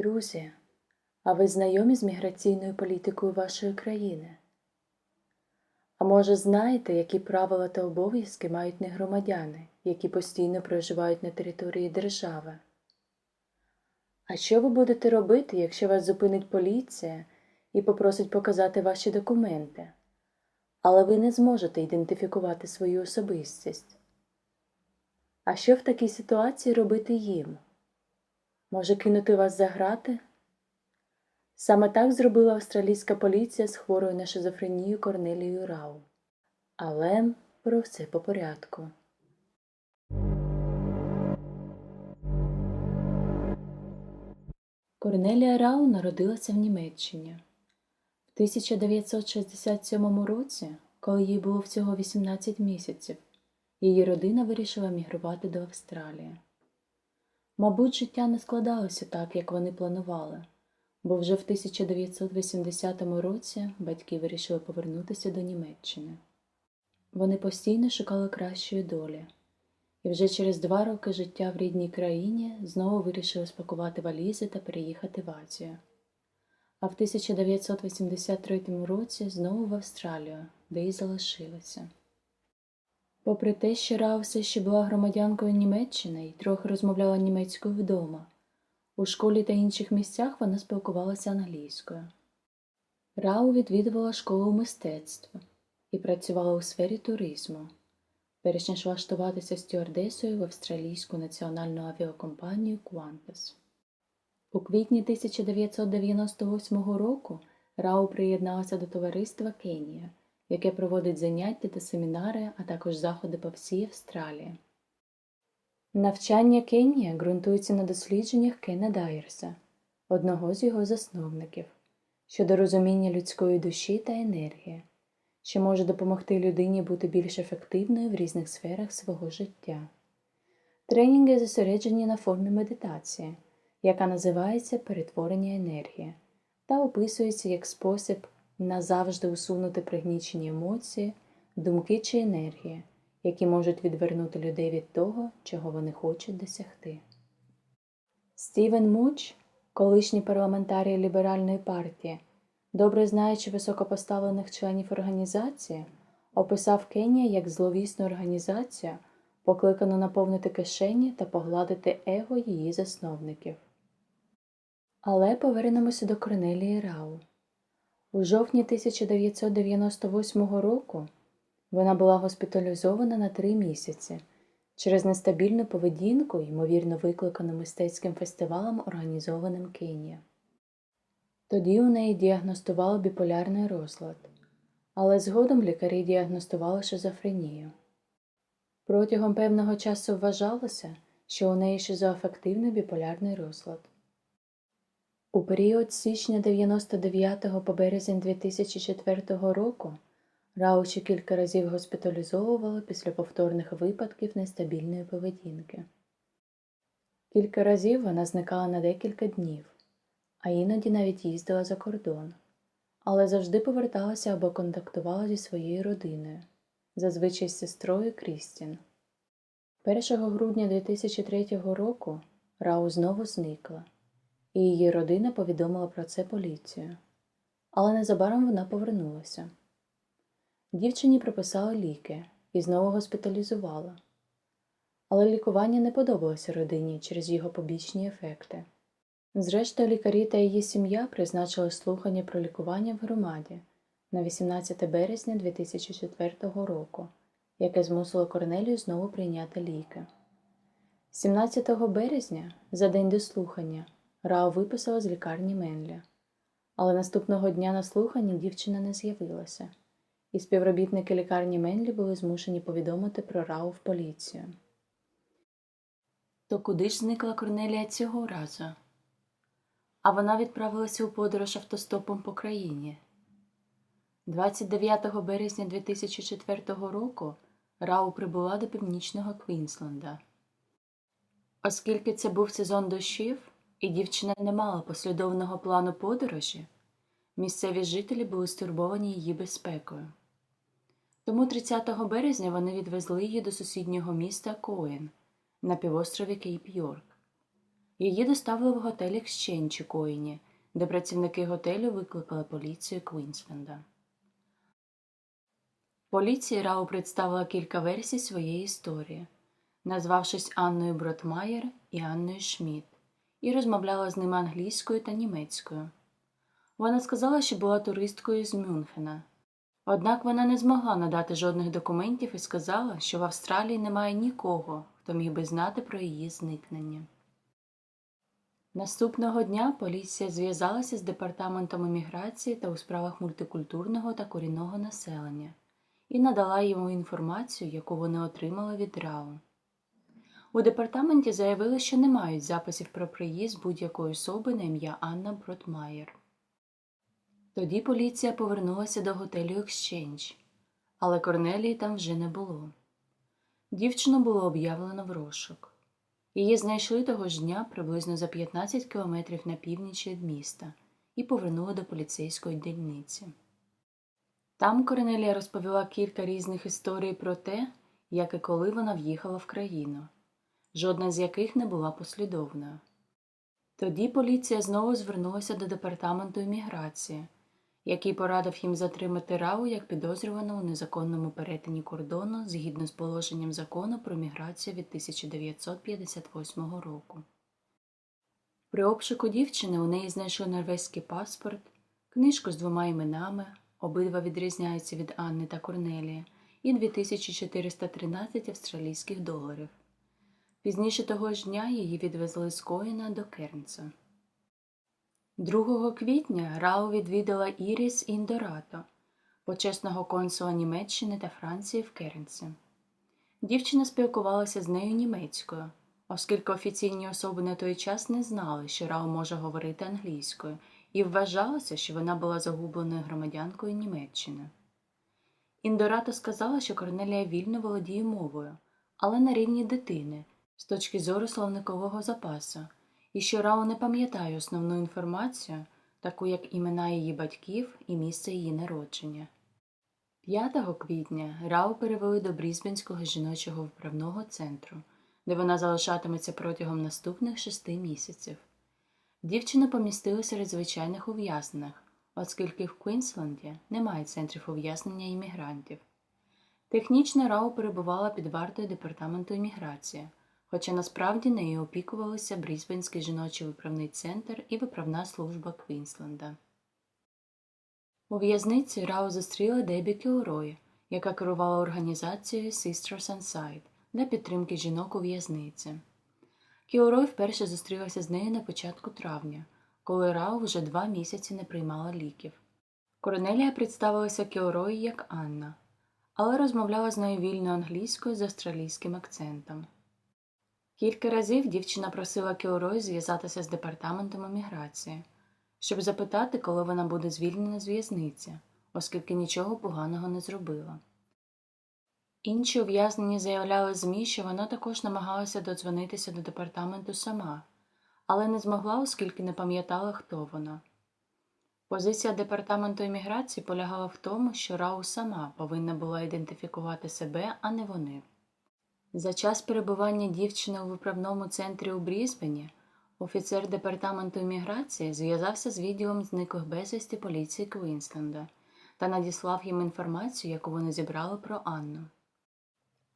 Друзі, а ви знайомі з міграційною політикою вашої країни? А може, знаєте, які правила та обов'язки мають негромадяни, які постійно проживають на території держави? А що ви будете робити, якщо вас зупинить поліція і попросить показати ваші документи, але ви не зможете ідентифікувати свою особистість? А що в такій ситуації робити їм? Може кинути вас за грати? Саме так зробила австралійська поліція з хворою на шизофренію Корнелією Рау. Але про все по порядку. Корнелія Рау народилася в Німеччині. В 1967 році, коли їй було всього 18 місяців, її родина вирішила мігрувати до Австралії. Мабуть, життя не складалося так, як вони планували, бо вже в 1980 році батьки вирішили повернутися до Німеччини. Вони постійно шукали кращої долі, і вже через два роки життя в рідній країні знову вирішили спакувати валізи та переїхати в Азію. А в 1983 році знову в Австралію, де й залишилися. Попри те, що Рау все ще була громадянкою Німеччини і трохи розмовляла німецькою вдома, у школі та інших місцях вона спілкувалася англійською. Рау відвідувала школу мистецтв і працювала у сфері туризму, перш ніж влаштуватися стюардесою в австралійську національну авіакомпанію Qantas. У квітні 1998 року Рау приєдналася до товариства Кенія яке проводить заняття та семінари, а також заходи по всій Австралії. Навчання Кенія ґрунтується на дослідженнях Кена Дайерса, одного з його засновників, щодо розуміння людської душі та енергії, що може допомогти людині бути більш ефективною в різних сферах свого життя. Тренінги зосереджені на формі медитації, яка називається перетворення енергії, та описується як спосіб назавжди усунути пригнічені емоції, думки чи енергії, які можуть відвернути людей від того, чого вони хочуть досягти. Стівен Муч, колишній парламентарій ліберальної партії, добре знаючи високопоставлених членів організації, описав Кенія як зловісну організацію, покликану наповнити кишені та погладити его її засновників. Але повернемося до Корнелії Рау. У жовтні 1998 року вона була госпіталізована на три місяці через нестабільну поведінку, ймовірно викликану мистецьким фестивалем, організованим Кенія. Тоді у неї діагностували біполярний розлад, але згодом лікарі діагностували шизофренію. Протягом певного часу вважалося, що у неї шизоафективний біполярний розлад. У період з січня 99 по березень 2004 року Раучі кілька разів госпіталізовували після повторних випадків нестабільної поведінки. Кілька разів вона зникала на декілька днів, а іноді навіть їздила за кордон, але завжди поверталася або контактувала зі своєю родиною, зазвичай з сестрою Крістін. 1 грудня 2003 року Рау знову зникла і її родина повідомила про це поліцію. Але незабаром вона повернулася. Дівчині приписали ліки і знову госпіталізували. Але лікування не подобалося родині через його побічні ефекти. Зрештою, лікарі та її сім'я призначили слухання про лікування в громаді на 18 березня 2004 року, яке змусило Корнелію знову прийняти ліки. 17 березня, за день до слухання, Рау виписала з лікарні Менлі. Але наступного дня на слуханні дівчина не з'явилася, і співробітники лікарні Менлі були змушені повідомити про Рау в поліцію. То куди ж зникла Корнелія цього разу? А вона відправилася у подорож автостопом по країні. 29 березня 2004 року Рау прибула до північного Квінсленда. Оскільки це був сезон дощів, і дівчина не мала послідовного плану подорожі, місцеві жителі були стурбовані її безпекою. Тому 30 березня вони відвезли її до сусіднього міста Коен на півострові Кейп Йорк. Її доставили в готель Exchange у Коїні, де працівники готелю викликали поліцію Квінсленда. Поліції Рау представила кілька версій своєї історії, назвавшись Анною Бротмаєр і Анною Шмідт, і розмовляла з ними англійською та німецькою. Вона сказала, що була туристкою з Мюнхена. Однак вона не змогла надати жодних документів і сказала, що в Австралії немає нікого, хто міг би знати про її зникнення. Наступного дня поліція зв'язалася з департаментом імміграції та у справах мультикультурного та корінного населення і надала йому інформацію, яку вони отримали від РАУ. У департаменті заявили, що не мають записів про приїзд будь-якої особи на ім'я Анна Бротмаєр. Тоді поліція повернулася до готелю Exchange, але Корнелії там вже не було. Дівчину було об'явлено в розшук. Її знайшли того ж дня приблизно за 15 кілометрів на північ від міста і повернули до поліцейської дільниці. Там Корнелія розповіла кілька різних історій про те, як і коли вона в'їхала в країну, жодна з яких не була послідовною. Тоді поліція знову звернулася до департаменту імміграції, який порадив їм затримати Рау як підозрювану у незаконному перетині кордону згідно з положенням закону про міграцію від 1958 року. При обшуку дівчини у неї знайшли норвезький паспорт, книжку з двома іменами, обидва відрізняються від Анни та Корнелії, і 2413 австралійських доларів. Пізніше того ж дня її відвезли з Коїна до Кернса. 2 квітня Рау відвідала Іріс Індорато, почесного консула Німеччини та Франції в Кернсі. Дівчина спілкувалася з нею німецькою, оскільки офіційні особи на той час не знали, що Рау може говорити англійською, і вважалося, що вона була загубленою громадянкою Німеччини. Індорато сказала, що Корнелія вільно володіє мовою, але на рівні дитини, з точки зору словникового запасу, і що Рау не пам'ятає основну інформацію, таку як імена її батьків і місце її народження. 5 квітня Рау перевели до Брізбенського жіночого вправного центру, де вона залишатиметься протягом наступних шести місяців. Дівчина помістила серед звичайних ув'язнених, оскільки в Квінсленді немає центрів ув'язнення іммігрантів. Технічно Рау перебувала під вартою департаменту імміграції, хоча насправді нею опікувалися Брізбенський жіночий виправний центр і виправна служба Квінсленда. У в'язниці Рау зустріла Дебі Кілрой, яка керувала організацією Sisters on Side для підтримки жінок у в'язниці. Кілрой вперше зустрілася з нею на початку травня, коли Рау вже два місяці не приймала ліків. Корнелія представилася Кілрой як Анна, але розмовляла з нею вільно англійською з австралійським акцентом. Кілька разів дівчина просила Кілрой зв'язатися з департаментом еміграції, щоб запитати, коли вона буде звільнена з в'язниці, оскільки нічого поганого не зробила. Інші ув'язнені заявляли ЗМІ, що вона також намагалася додзвонитися до департаменту сама, але не змогла, оскільки не пам'ятала, хто вона. Позиція департаменту імміграції полягала в тому, що Рау сама повинна була ідентифікувати себе, а не вони. За час перебування дівчини у виправному центрі у Брізбені офіцер департаменту імміграції зв'язався з відділом зниклих безвісті поліції Квінсленда та надіслав їм інформацію, яку вони зібрали про Анну.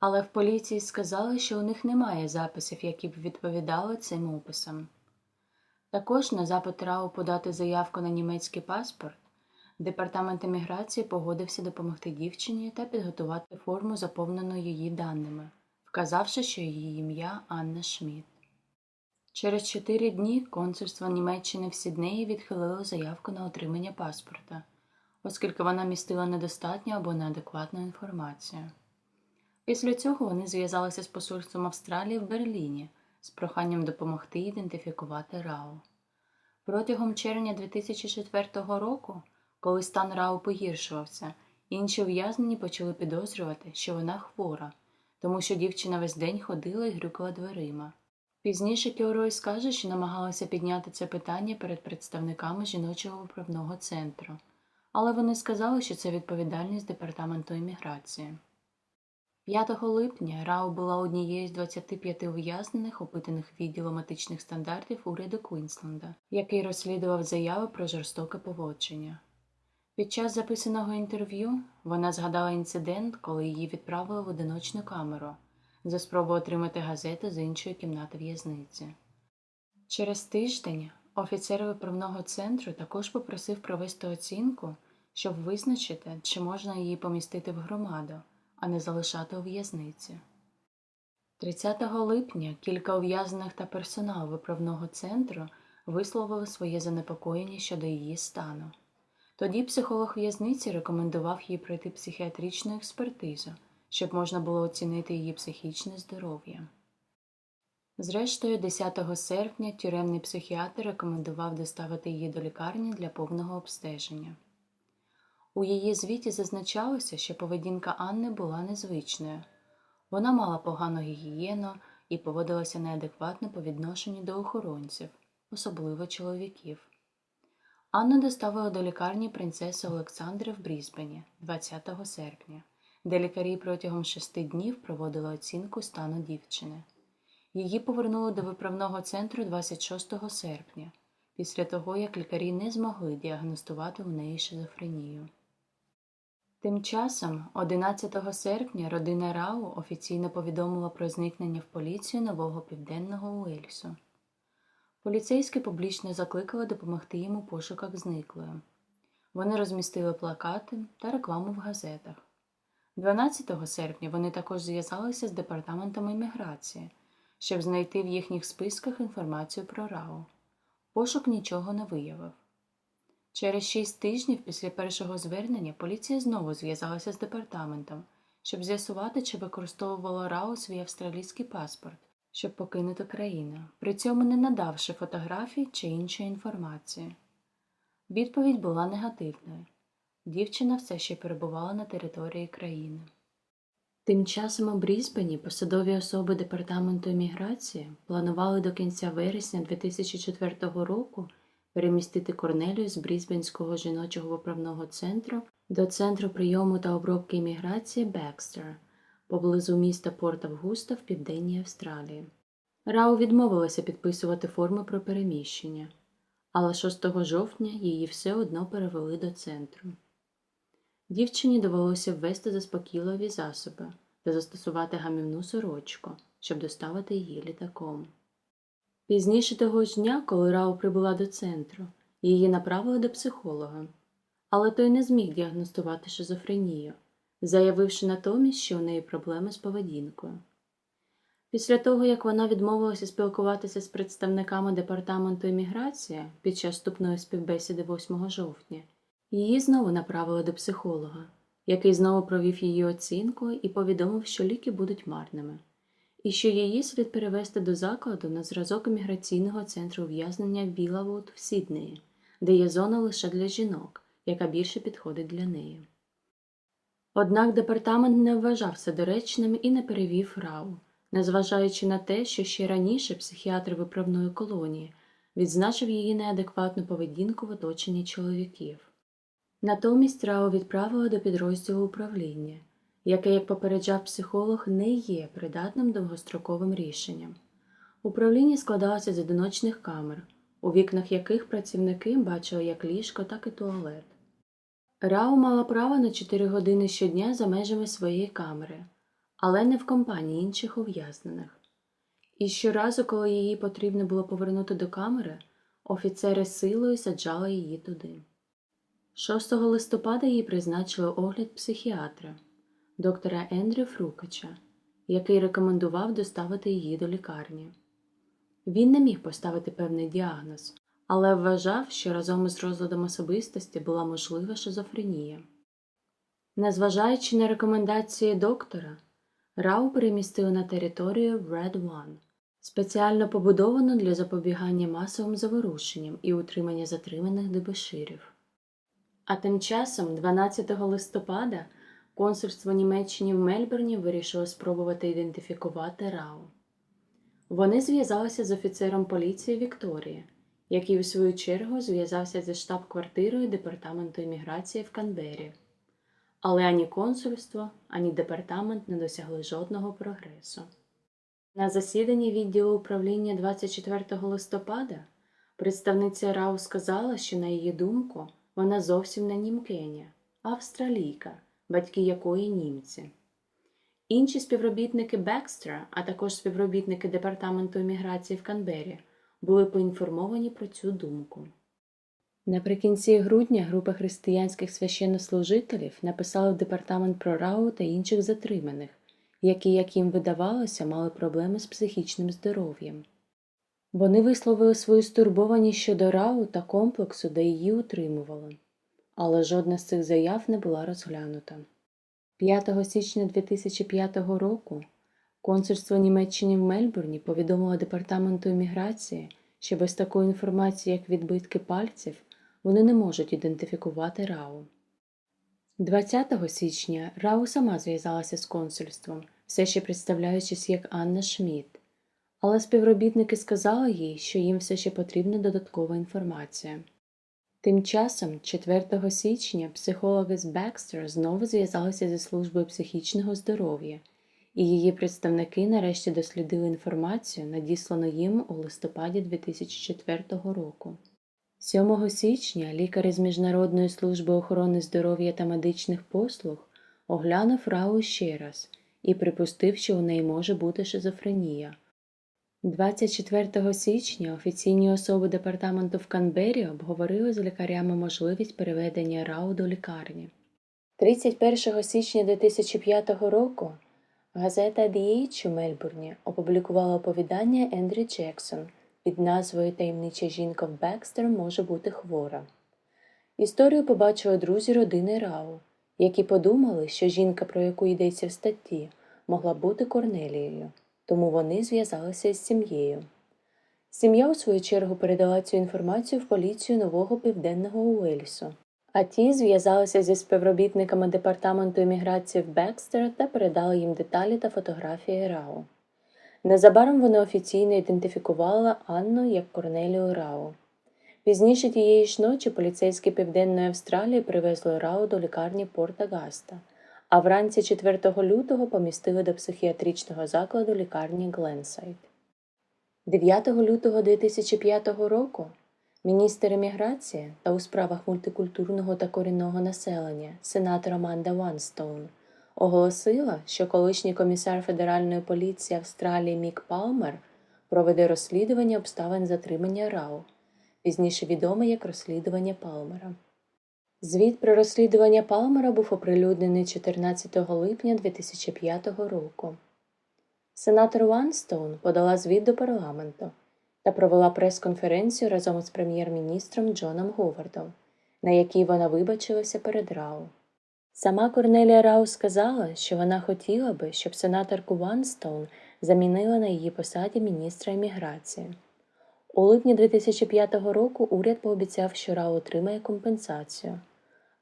Але в поліції сказали, що у них немає записів, які б відповідали цим описам. Також на запит Рау подати заявку на німецький паспорт департамент імміграції погодився допомогти дівчині та підготувати форму, заповнену її даними, вказавши, що її ім'я Анна Шмідт. Через чотири дні консульство Німеччини в Сіднеї відхилило заявку на отримання паспорта, оскільки вона містила недостатню або неадекватну інформацію. Після цього вони зв'язалися з посольством Австралії в Берліні з проханням допомогти ідентифікувати Рау. Протягом червня 2004 року, коли стан Рау погіршувався, інші ув'язнені почали підозрювати, що вона хвора, тому що дівчина весь день ходила і грюкала дверима. Пізніше Кіорой скаже, що намагалася підняти це питання перед представниками жіночого виправного центру, але вони сказали, що це відповідальність департаменту імміграції. 5 липня Рау була однією з 25 ув'язнених, опитаних відділом етичних стандартів уряду Квінсленда, який розслідував заяви про жорстоке поводження. Під час записаного інтерв'ю вона згадала інцидент, коли її відправили в одиночну камеру за спробу отримати газету з іншої кімнати в'язниці. Через тиждень офіцер виправного центру також попросив провести оцінку, щоб визначити, чи можна її помістити в громаду, а не залишати у в'язниці. 30 липня кілька ув'язнених та персонал виправного центру висловили своє занепокоєння щодо її стану. Тоді психолог в'язниці рекомендував їй пройти психіатричну експертизу, щоб можна було оцінити її психічне здоров'я. Зрештою, 10 серпня тюремний психіатр рекомендував доставити її до лікарні для повного обстеження. У її звіті зазначалося, що поведінка Анни була незвичною. Вона мала погану гігієну і поводилася неадекватно по відношенню до охоронців, особливо чоловіків. Анну доставили до лікарні принцеси Олександри в Брізбені 20 серпня, де лікарі протягом шести днів проводили оцінку стану дівчини. Її повернули до виправного центру 26 серпня, після того, як лікарі не змогли діагностувати у неї шизофренію. Тим часом, 11 серпня, родина Рау офіційно повідомила про зникнення в поліцію нового південного Уельсу. Поліцейські публічно закликали допомогти їм у пошуках зниклої. Вони розмістили плакати та рекламу в газетах. 12 серпня вони також зв'язалися з департаментом імміграції, щоб знайти в їхніх списках інформацію про Рау. Пошук нічого не виявив. Через шість тижнів після першого звернення поліція знову зв'язалася з департаментом, щоб з'ясувати, чи використовувала Рау свій австралійський паспорт, щоб покинути країну, при цьому не надавши фотографій чи іншої інформації. Відповідь була негативною. Дівчина все ще перебувала на території країни. Тим часом у Брізбені посадові особи департаменту імміграції планували до кінця вересня 2004 року перемістити Корнелію з Брізбенського жіночого виправного центру до центру прийому та обробки імміграції Бекстер поблизу міста Порт Августа в південній Австралії. Рау відмовилася підписувати форми про переміщення, але 6 жовтня її все одно перевели до центру. Дівчині довелося ввести заспокійливі засоби та застосувати гамівну сорочку, щоб доставити її літаком. Пізніше того ж дня, коли Рау прибула до центру, її направили до психолога, але той не зміг діагностувати шизофренію, заявивши натомість, що у неї проблеми з поведінкою. Після того, як вона відмовилася спілкуватися з представниками департаменту імміграції під час вступної співбесіди 8 жовтня, її знову направили до психолога, який знову провів її оцінку і повідомив, що ліки будуть марними, і що її слід перевести до закладу на зразок імміграційного центру ув'язнення Білавуд в Сіднеї, де є зона лише для жінок, яка більше підходить для неї. Однак департамент не вважався доречним і не перевів Рау, незважаючи на те, що ще раніше психіатр виправної колонії відзначив її неадекватну поведінку в оточенні чоловіків. Натомість Рау відправили до підрозділу управління, яке, як попереджав психолог, не є придатним довгостроковим рішенням. Управління складалося з одиночних камер, у вікнах яких працівники бачили як ліжко, так і туалет. Рау мала право на 4 години щодня за межами своєї камери, але не в компанії інших ув'язнених. І щоразу, коли її потрібно було повернути до камери, офіцери силою саджали її туди. 6 листопада їй призначили огляд психіатра, доктора Ендрю Фрукача, який рекомендував доставити її до лікарні. Він не міг поставити певний діагноз, але вважав, що разом із розладом особистості була можлива шизофренія. Незважаючи на рекомендації доктора, Рау перемістили на територію Red One, спеціально побудовану для запобігання масовим заворушенням і утримання затриманих дебоширів. А тим часом, 12 листопада, консульство Німеччини в Мельбурні вирішило спробувати ідентифікувати Рау. Вони зв'язалися з офіцером поліції Вікторії, який, у свою чергу, зв'язався зі штаб-квартирою департаменту імміграції в Канбері. Але ані консульство, ані департамент не досягли жодного прогресу. На засіданні відділу управління 24 листопада представниця Рау сказала, що, на її думку, вона зовсім не німкеня, а австралійка, батьки якої німці. Інші співробітники Бекстера, а також співробітники департаменту імміграції в Канбері, були поінформовані про цю думку. Наприкінці грудня група християнських священнослужителів написала в департамент про Рау та інших затриманих, які, як їм видавалося, мали проблеми з психічним здоров'ям. Вони висловили свою стурбованість щодо Рау та комплексу, де її утримували, але жодна з цих заяв не була розглянута. 5 січня 2005 року консульство Німеччини в Мельбурні повідомило департаменту імміграції, що без такої інформації, як відбитки пальців, вони не можуть ідентифікувати Рау. 20 січня Рау сама зв'язалася з консульством, все ще представляючись як Анна Шмідт, але співробітники сказали їй, що їм все ще потрібна додаткова інформація. Тим часом, 4 січня, психологи з Бекстер знову зв'язалися зі службою психічного здоров'я, і її представники нарешті дослідили інформацію, надіслану їм у листопаді 2004 року. 7 січня лікар із Міжнародної служби охорони здоров'я та медичних послуг оглянув Рау ще раз і припустив, що у неї може бути шизофренія. 24 січня офіційні особи департаменту в Канбері обговорили з лікарями можливість переведення Рау до лікарні. 31 січня 2005 року газета The Age у Мельбурні опублікувала оповідання Ендрі Джексон під назвою Таємнича жінка в Бекстер може бути хвора. Історію побачили друзі родини Рау, які подумали, що жінка, про яку йдеться в статті, могла бути Корнелією тому вони зв'язалися з сім'єю. Сім'я, у свою чергу, передала цю інформацію в поліцію нового південного Уельсу, а ті зв'язалися зі співробітниками департаменту імміграції в Бекстер та передали їм деталі та фотографії Рау. Незабаром вони офіційно ідентифікували Анну як Корнелію Рау. Пізніше тієї ж ночі поліцейські Південної Австралії привезли Рау до лікарні Порта Гаста а вранці 4 лютого помістили до психіатричного закладу лікарні Гленсайд. 9 лютого 2005 року міністр еміграції та у справах мультикультурного та корінного населення сенатор Аманда Ванстоун оголосила, що колишній комісар Федеральної поліції Австралії Мік Палмер проведе розслідування обставин затримання Рау, пізніше відоме як розслідування Палмера. Звіт про розслідування Палмера був оприлюднений 14 липня 2005 року. Сенатор Ванстоун подала звіт до парламенту та провела прес-конференцію разом із прем'єр-міністром Джоном Говардом, на якій вона вибачилася перед Рау. Сама Корнелія Рау сказала, що вона хотіла би, щоб сенаторку Ванстоун замінила на її посаді міністра імміграції. У липні 2005 року уряд пообіцяв, що Рау отримає компенсацію.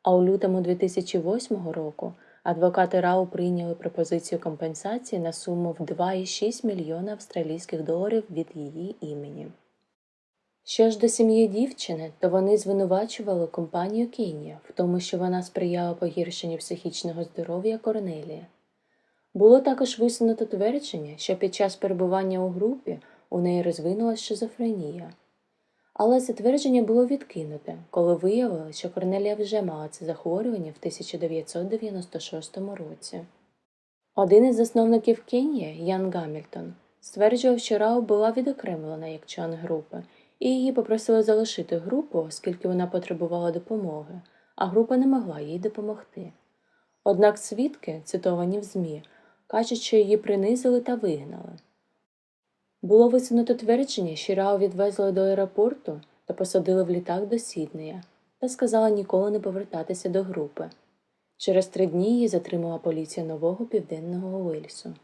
А у лютому 2008 року адвокати Рау прийняли пропозицію компенсації на суму в 2,6 мільйона австралійських доларів від її імені. Що ж до сім'ї дівчини, то вони звинувачували компанію Кенія в тому, що вона сприяла погіршенню психічного здоров'я Корнелія. Було також висунуто твердження, що під час перебування у групі у неї розвинулася шизофренія. Але це твердження було відкинуте, коли виявилося, що Корнелія вже мала це захворювання в 1996 році. Один із засновників Кенії, Ян Гамільтон, стверджував, що Рау була відокремлена як член групи, і її попросили залишити групу, оскільки вона потребувала допомоги, а група не могла їй допомогти. Однак свідки, цитовані в ЗМІ, кажуть, що її принизили та вигнали. Було висунуто твердження, що Рао відвезли до аеропорту та посадили в літак до Сіднея та сказала ніколи не повертатися до групи. Через три дні її затримала поліція нового південного Уельсу.